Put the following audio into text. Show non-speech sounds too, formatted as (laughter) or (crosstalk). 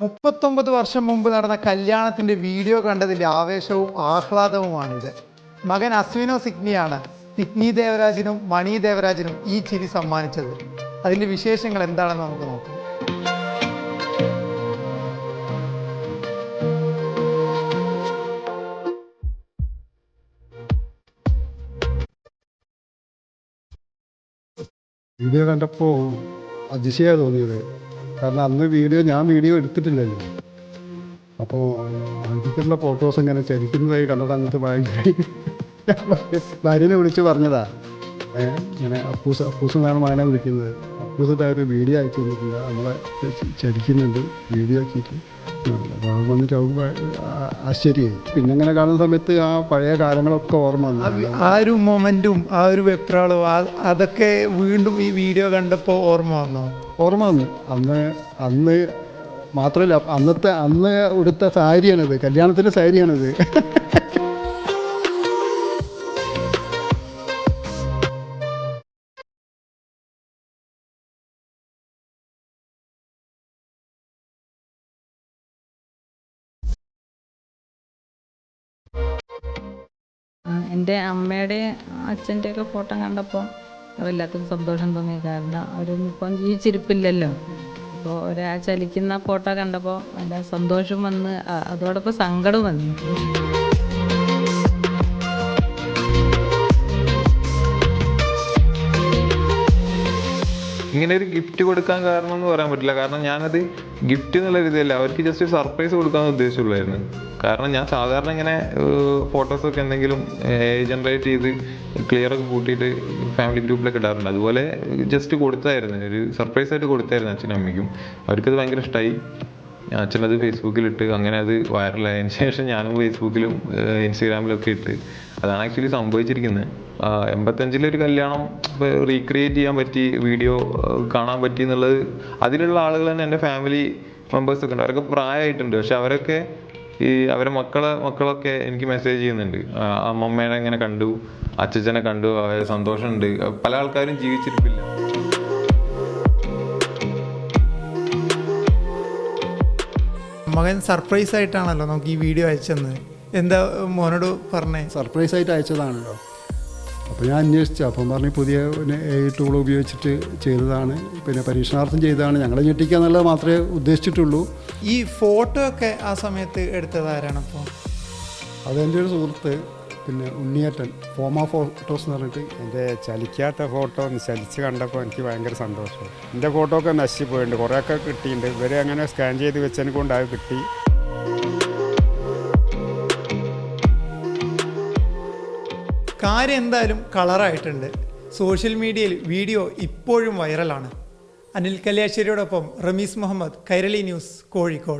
മുപ്പത്തൊമ്പത് വർഷം മുമ്പ് നടന്ന കല്യാണത്തിന്റെ വീഡിയോ കണ്ടതിൽ ആവേശവും ആഹ്ലാദവുമാണിത്. മകൻ അശ്വിനോ സിഗ്നിയാണ് സിഗ്നി ദേവരാജിനും മണി ദേവരാജിനും ഈ ചിരി സമ്മാനിച്ചത്. അതിന്റെ വിശേഷങ്ങൾ എന്താണെന്ന് നമുക്ക് നോക്കാം. വീഡിയോ കണ്ടപ്പോൾ അതിശയമാണ് തോന്നിയത്. കാരണം അന്ന് വീഡിയോ ഞാൻ വീഡിയോ എടുത്തിട്ടില്ലല്ലോ. അപ്പോൾ അതിലുള്ള ഫോട്ടോസ് ഇങ്ങനെ ചരിക്കുന്നതായി കണ്ടത് അങ്ങനത്തെ ഭയങ്കര ഭാര്യനെ വിളിച്ച് പറഞ്ഞതാ. ഇങ്ങനെ അപ്പൂസ് അപ്പൂസ് എന്നാണ് മകനെ വിളിക്കുന്നത് അപ്പൂസിന്റെ ഒരു വീഡിയോ അയച്ചു തന്നിട്ടില്ല നമ്മളെ ചരിക്കുന്നുണ്ട്. വീഡിയോ ആക്കിയിട്ട്. അപ്പോൾ വന്നിട്ട് അവർക്ക് ആശ്ചര്യമായി. പിന്നെ അങ്ങനെ കാണുന്ന സമയത്ത് ആ പഴയ കാലങ്ങളൊക്കെ ഓർമ്മ വന്നു. ആ ഒരു മൊമെന്റും ആ ഒരു വെപ്രാളവും അതൊക്കെ വീണ്ടും ഈ വീഡിയോ കണ്ടപ്പോൾ ഓർമ്മ വന്നോ? ഓർമ്മ വന്നു. അന്ന് അന്ന് മാത്രമല്ല അന്നത്തെ അന്ന് ഉടുത്ത സാരിയാണിത്. കല്യാണത്തിന്റെ സാരിയാണിത്. (laughs) എന്റെ അമ്മയുടെയും അച്ഛന്റെയൊക്കെ ഫോട്ടോ കണ്ടപ്പോൾ വല്ലാത്തൊരു സന്തോഷം തോന്നി. കാരണം അവരൊന്നും ഇപ്പം ജീവിച്ചിരിപ്പില്ലല്ലോ. അപ്പോൾ ഒരാൾ ചലിക്കുന്ന ഫോട്ടോ കണ്ടപ്പോൾ വല്ല സന്തോഷം വന്ന് അതോടൊപ്പം സങ്കടം വന്നു. ഇങ്ങനെ ഒരു ഗിഫ്റ്റ് കൊടുക്കാൻ കാരണം എന്ന് പറയാൻ പറ്റില്ല. കാരണം ഞാനത് ഗിഫ്റ്റ് എന്നുള്ള രീതിയല്ല അവർക്ക് ജസ്റ്റ് സർപ്രൈസ് കൊടുക്കാൻ ഉദ്ദേശിച്ചുള്ളായിരുന്നു. കാരണം ഞാൻ സാധാരണ ഇങ്ങനെ ഫോട്ടോസൊക്കെ എന്തെങ്കിലും ജനറേറ്റ് ചെയ്ത് ക്ലിയർ ഒക്കെ കൂട്ടിയിട്ട് ഫാമിലി ഗ്രൂപ്പിലൊക്കെ ഇടാറുണ്ട്. അതുപോലെ ജസ്റ്റ് കൊടുത്തായിരുന്നു. ഒരു സർപ്രൈസ് ആയിട്ട് കൊടുത്തായിരുന്നു അച്ഛനും അമ്മയ്ക്കും. അവർക്കത് ഭയങ്കര ഇഷ്ടമായി അച്ഛനത് ഫേസ്ബുക്കിലിട്ട് അങ്ങനെ അത് വൈറലായതിനു ശേഷം ഞാനും ഫേസ്ബുക്കിലും ഇൻസ്റ്റാഗ്രാമിലും ഒക്കെ ഇട്ട് അതാണ് ആക്ച്വലി സംഭവിച്ചിരിക്കുന്നത് എൺപത്തഞ്ചിലെ ഒരു കല്യാണം റീക്രിയേറ്റ് ചെയ്യാൻ പറ്റി വീഡിയോ കാണാൻ പറ്റി എന്നുള്ളത് അതിലുള്ള ആളുകൾ തന്നെ എന്റെ ഫാമിലി മെമ്പേഴ്സ് ഒക്കെ ഉണ്ട്. അവരൊക്കെ പ്രായമായിട്ടുണ്ട് പക്ഷെ അവരൊക്കെ ഈ അവരെ മക്കളെ മക്കളൊക്കെ എനിക്ക് മെസ്സേജ് ചെയ്യുന്നുണ്ട്. അമ്മമ്മേനെ ഇങ്ങനെ കണ്ടു അച്ഛച്ചനെ കണ്ടു അവരെ സന്തോഷമുണ്ട്. പല ആൾക്കാരും ജീവിച്ചിരിപ്പില്ല. മകൻ സർപ്രൈസ് ആയിട്ടാണല്ലോ നമുക്ക് ഈ വീഡിയോ അയച്ചെന്ന്. എന്താ മോനോട് പറഞ്ഞേ? സർപ്രൈസ് ആയിട്ട് അയച്ചതാണല്ലോ. അപ്പോൾ ഞാൻ അന്വേഷിച്ചു. അപ്പം പറഞ്ഞ് പുതിയ എ ടൂൾ ഉപയോഗിച്ചിട്ട് ചെയ്തതാണ്. പിന്നെ പരീക്ഷണാർത്ഥം ചെയ്തതാണ്. ഞങ്ങളെ ഞെട്ടിക്കുക എന്നുള്ളത് മാത്രമേ ഉദ്ദേശിച്ചിട്ടുള്ളൂ. ഈ ഫോട്ടോ ഒക്കെ ആ സമയത്ത് എടുത്തതാരാണ് അപ്പോൾ അതെന്റെ ഒരു സുഹൃത്ത് പിന്നെ ഉണ്ണിയേറ്റൻ ഫോമ ഫോട്ടോസ് എന്ന് പറഞ്ഞിട്ട്. എന്റെ ചലിക്കാത്ത ഫോട്ടോ ഒന്ന് ചലിച്ച് കണ്ടപ്പോൾ എനിക്ക് ഭയങ്കര സന്തോഷം. എന്റെ ഫോട്ടോ ഒക്കെ നശിച്ചു പോയിട്ടുണ്ട്. കുറേയൊക്കെ കിട്ടിയിട്ടുണ്ട്. ഇവരെ അങ്ങനെ സ്കാൻ ചെയ്ത് വെച്ചതിനെ കൊണ്ട് അത് കിട്ടി. കാര്യം എന്തായാലും കളറായിട്ടുണ്ട്. സോഷ്യൽ മീഡിയയിൽ വീഡിയോ ഇപ്പോഴും വൈറലാണ്. അനിൽ കല്യാശ്ശേരിയോടൊപ്പം റമീസ് മുഹമ്മദ് കൈരളി ന്യൂസ് കോഴിക്കോട്.